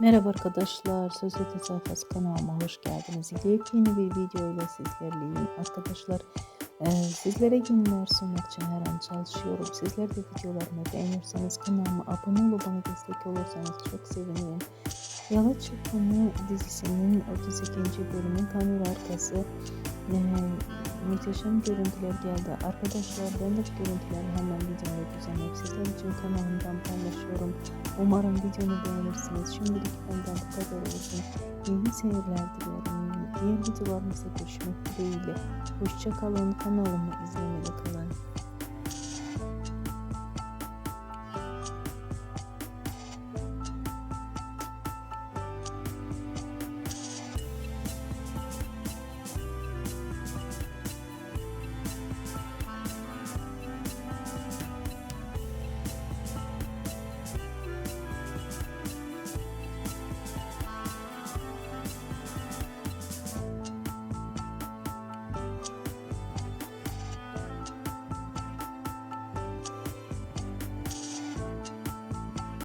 Merhaba arkadaşlar, Sosyete Sayfası kanalıma hoş geldiniz. Yepyeni bir video ile sizlerleyim. Arkadaşlar e, sizlere günler sunmak için her an çalışıyorum. Sizler de videolarımı beğenirseniz kanalıma abone olup bana destek olursanız çok sevinirim. Yalı Çırpımı dizisinin 32. bölümün kamera arkası e, görüntüler geldi. Arkadaşlar ben de görüntüleri hemen kanalımdan paylaşıyorum. Umarım videomu beğenirsiniz. Şimdilik benden bu kadar olsun. İyi seyirler dilerim. Diğer videolarımızda görüşmek dileğiyle. Hoşçakalın. Kanalımı izlemede kalın.